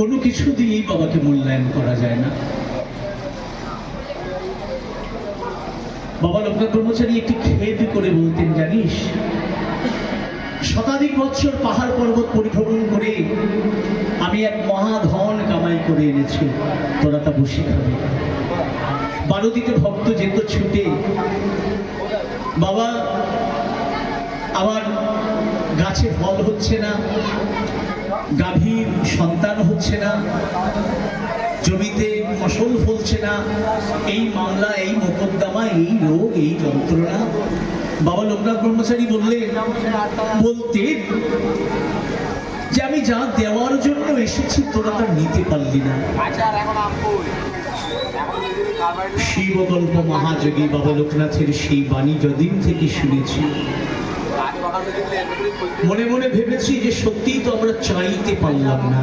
কোনো কিছু দিয়েই বাবাকে মূল্যায়ন করা যায় না। বাবা লোকনাথ ব্রহ্মচারী একটি খেদ করে বলতেন, জানিস, শতাধিক বৎসর পাহাড় পর্বত পরিভ্রমণ করে আমি এক মহাধন কামাই করে এনেছি, তোরা তা বসে খাবে। বারোদিতে ভক্ত যেত ছুটে। বাবা, আমার গাছে ফল হচ্ছে না। গাভীর সন্তান হচ্ছে না, জমিতে ফসল ফলছে না, এই মামলা, এই মোকদ্দমা, এই রোগ, এই যন্ত্রণা। বাবা লোকনাথ ব্রহ্মচারী বললেন বলতেন যে আমি যা দেওয়ার জন্য এসেছি, তোরা তা নিতে পারলি না। শিবকল্প মহাযোগী বাবা লোকনাথের সেই বাণী যদিন থেকে শুনেছি। মনে মনে ভেবেছি যে সত্যিই তো আমরা চাইতে পারলাম না।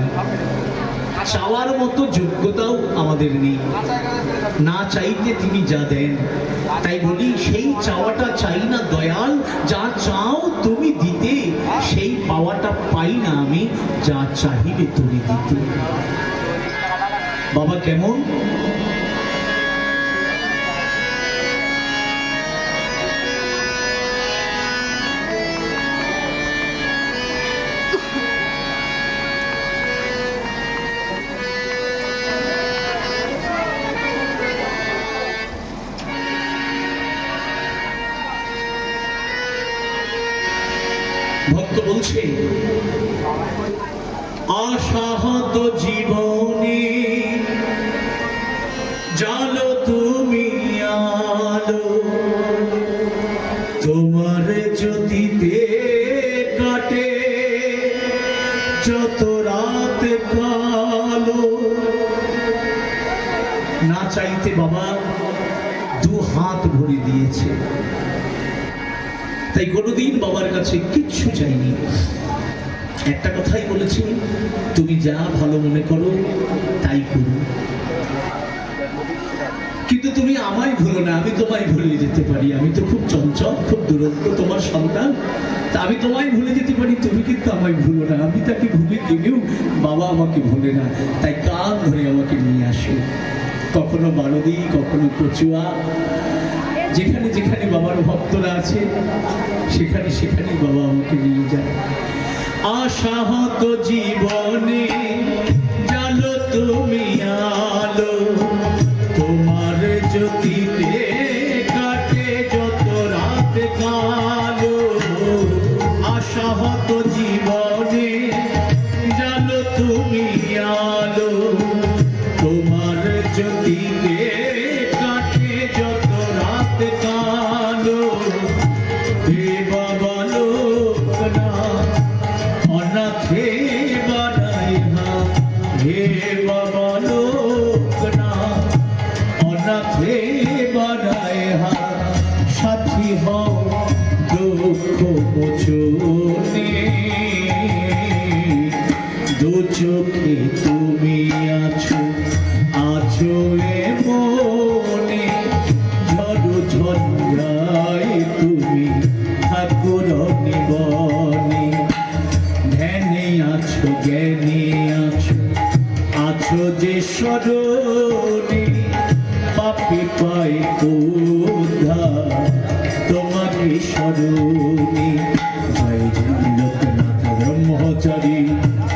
চাওয়ার মতো যোগ্যতাও আমাদের নেই। না চাইতে তিনি যা দেন। তাই বলি, সেই চাওয়াটা চাই না দয়াল, যা চাও তুমি দিতে। সেই পাওয়াটা পাই না আমি, যা চাহিবে তুমি দিতে। বাবা কেমন? ভক্ত বলছে, আশাহত জীবনে জানো তুমি আলো, তোমার জ্যোতিতে কাটে যত রাত কালো। না চাইতে বাবা, দু হাত ভরে দিয়েছে। তাই কোনোদিন বাবার কাছে কিচ্ছু চাইনি। একটা কথাই বলেছি, তুমি যা ভালো মনে করো, তাই করো। কিন্তু তুমি আমায় ভুলো না, আমি তোমায় ভুলে যেতে পারি। আমি তো খুব চঞ্চল, খুব দুরন্ত তোমার সন্তান। তা আমি তোমায় ভুলে যেতে পারি, তুমি কিন্তু আমায় ভুলো না। আমি তাকে ভুলে গেলেও বাবা আমাকে ভুলে না। তাই কান ধরে আমাকে নিয়ে আসে। কখনো বারদি কখনো কচুয়া যেখানে যেখানে বাবার ভক্তরা আছে, সেখানে সেখানে বাবা আমাকে নিয়ে যায়। আশাহত জীবনে জানো তুমি আলো, তোমার জ্যোতিতে কাটে যত রাত কালো। আশাহত জীবনে জানো তুমি আলো, তোমার জ্যোতিতে বাবা লোকনাথ অনাথে বাড়াই হা সাথী হও দুঃখ মোচনে দু চোখে তুমি আছো আছো এ মনে ঝড় ঝঞ্ঝায় তুমি ঠাকুর নিবনে ধ্যানে আছো, জ্ঞানে আছো যে স্মরণে পাপি পাই কোধা তোমাকে স্মরণে জয় জয় ব্রহ্মচারী,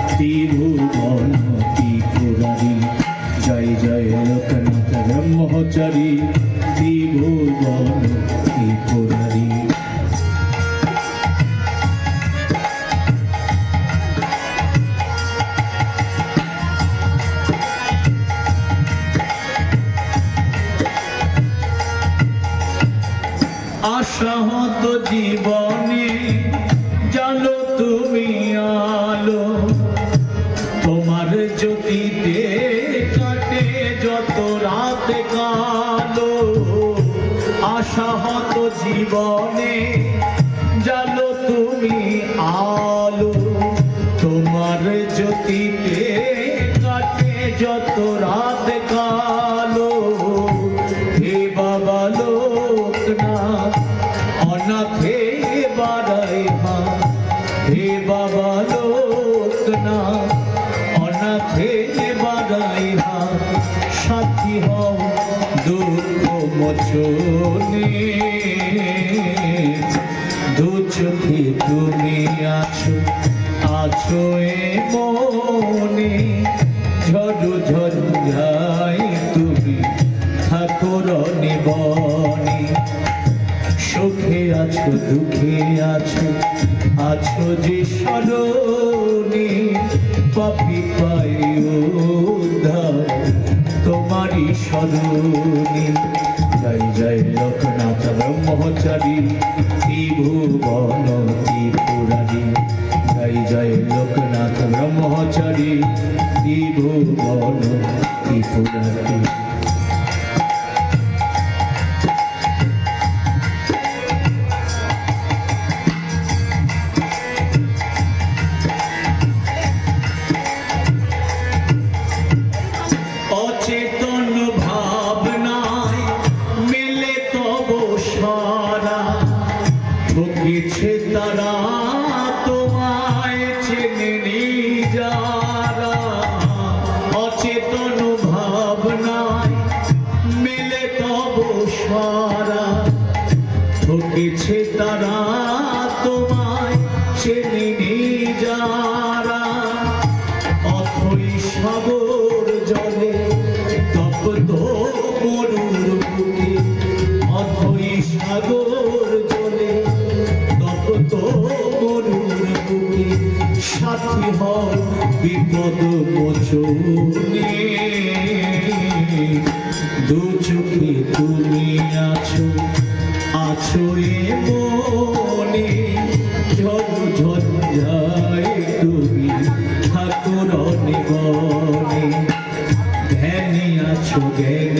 ত্রিভুবন ত্রিপুরারি জয় জয় লোকনাথ ব্রহ্মচারী। জীবনে, জানো তুমি আলো। তোমার কাটে যত রাত কালো। আশাহত জীবনে, জানো তুমি আলো। তোমার জ্যোতিতে তাই মা। হে বাবা লোকনা অনাথে বাদাই মা। সাথী হও দুঃখ মোচনে। সুখে আছো, দুঃখে আছো। আছো যে স্মরণে, পাপি পাই তোমারই স্মরণে। জয় জয় লোকনাথ ব্রহ্মচারী, ত্রিভুবন ত্রিপুরারি জয় জয় লোকনাথ ব্রহ্মচারী, ত্রিভুবন ত্রিপুরারি সারা ঠকেছে তারা তোমায় চেনে যারা। অথই সাগর জলে তপ্ত মরুর বুকে, অথই সাগর জলে তপ্ত মরুর বুকে, সাথী হও বিপদ ধ্যানে